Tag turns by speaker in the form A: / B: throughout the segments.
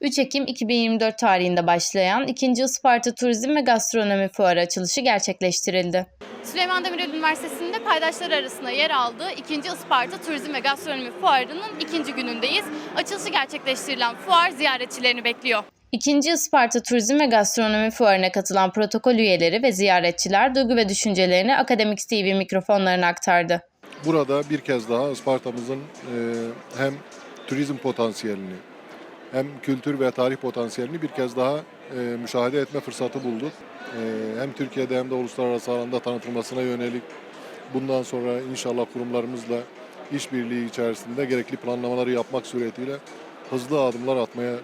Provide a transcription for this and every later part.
A: 3 Ekim 2024 tarihinde başlayan 2. Isparta Turizm ve Gastronomi Fuarı açılışı gerçekleştirildi.
B: Süleyman Demirel Üniversitesi'nde paydaşlar arasında yer aldığı 2. Isparta Turizm ve Gastronomi Fuarı'nın ikinci günündeyiz. Açılışı gerçekleştirilen fuar ziyaretçilerini bekliyor.
A: 2. Isparta Turizm ve Gastronomi Fuarı'na katılan protokol üyeleri ve ziyaretçiler duygu ve düşüncelerini Akademik TV mikrofonlarına aktardı.
C: Burada bir kez daha Isparta'mızın e, hem turizm potansiyelini hem kültür ve tarih potansiyelini bir kez daha e, müşahede etme fırsatı bulduk. E, hem Türkiye'de hem de uluslararası alanda tanıtılmasına yönelik bundan sonra inşallah kurumlarımızla işbirliği içerisinde gerekli planlamaları yapmak suretiyle hızlı adımlar atmaya e, e,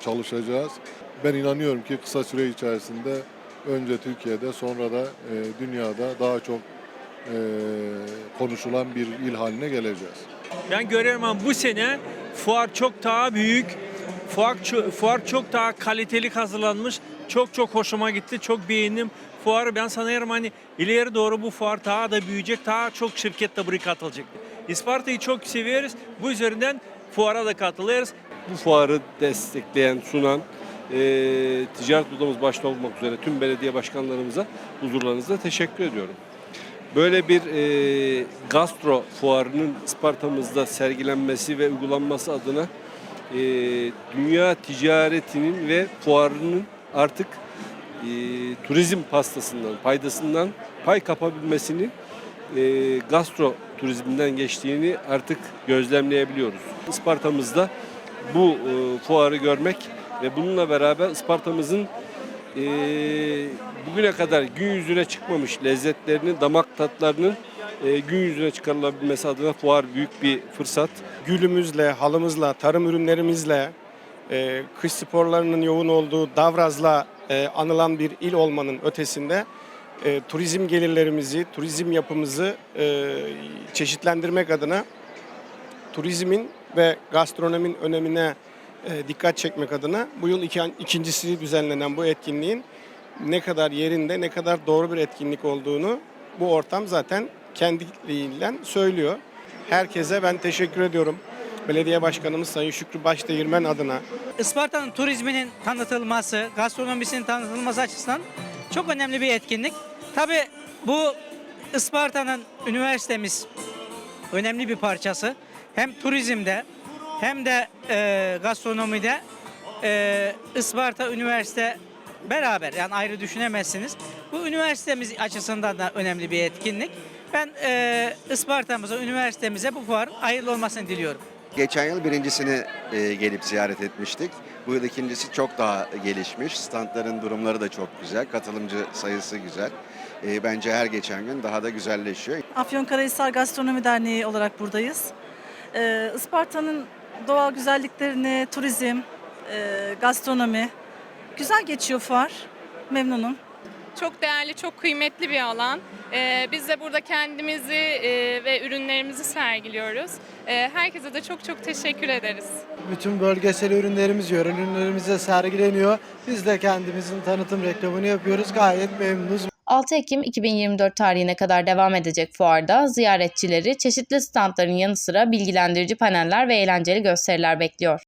C: çalışacağız. Ben inanıyorum ki kısa süre içerisinde önce Türkiye'de sonra da e, dünyada daha çok e, konuşulan bir il haline geleceğiz.
D: Ben görüyorum bu sene fuar çok daha büyük. Fuar, fuar çok daha kaliteli hazırlanmış. Çok çok hoşuma gitti. Çok beğendim. Fuarı ben sanıyorum hani ileri doğru bu fuar daha da büyüyecek. Daha çok şirket de buraya katılacak. İsparta'yı çok seviyoruz. Bu üzerinden fuara da katılıyoruz.
E: bu fuarı destekleyen, sunan e, ticaret odamız başta olmak üzere tüm belediye başkanlarımıza huzurlarınızda teşekkür ediyorum. Böyle bir e, gastro fuarının Isparta'mızda sergilenmesi ve uygulanması adına e, dünya ticaretinin ve fuarının artık e, turizm pastasından, paydasından pay kapabilmesini e, gastro turizminden geçtiğini artık gözlemleyebiliyoruz. Isparta'mızda bu e, fuarı görmek ve bununla beraber Isparta'mızın e, bugüne kadar gün yüzüne çıkmamış lezzetlerinin, damak tatlarının e, gün yüzüne çıkarılabilmesi adına fuar büyük bir fırsat.
F: gülümüzle, halımızla, tarım ürünlerimizle, e, kış sporlarının yoğun olduğu Davraz'la e, anılan bir il olmanın ötesinde e, turizm gelirlerimizi, turizm yapımızı e, çeşitlendirmek adına turizmin ve gastronomin önemine dikkat çekmek adına bu yıl iki, ikincisi düzenlenen bu etkinliğin ne kadar yerinde, ne kadar doğru bir etkinlik olduğunu bu ortam zaten kendiliğinden söylüyor. Herkese ben teşekkür ediyorum. Belediye Başkanımız Sayın Şükrü Başdeğirmen adına
G: Isparta'nın turizminin tanıtılması, gastronomisinin tanıtılması açısından çok önemli bir etkinlik. Tabii bu Isparta'nın üniversitemiz önemli bir parçası. Hem turizmde hem de e, gastronomide e, Isparta Üniversite beraber yani ayrı düşünemezsiniz. Bu üniversitemiz açısından da önemli bir etkinlik. Ben e, Isparta'mıza, üniversitemize bu fuar hayırlı olmasını diliyorum.
H: Geçen yıl birincisini e, gelip ziyaret etmiştik. Bu yıl ikincisi çok daha gelişmiş. Standların durumları da çok güzel. Katılımcı sayısı güzel. E, bence her geçen gün daha da güzelleşiyor.
I: Afyonkarahisar Gastronomi Derneği olarak buradayız. Ee, Isparta'nın doğal güzelliklerini, turizm, e, gastronomi güzel geçiyor fuar. Memnunum.
J: Çok değerli, çok kıymetli bir alan. Ee, biz de burada kendimizi e, ve ürünlerimizi sergiliyoruz. Ee, herkese de çok çok teşekkür ederiz.
K: Bütün bölgesel ürünlerimiz, yöre ürünlerimiz de sergileniyor. Biz de kendimizin tanıtım reklamını yapıyoruz. Gayet memnunuz.
A: 6 Ekim 2024 tarihine kadar devam edecek fuarda ziyaretçileri çeşitli standların yanı sıra bilgilendirici paneller ve eğlenceli gösteriler bekliyor.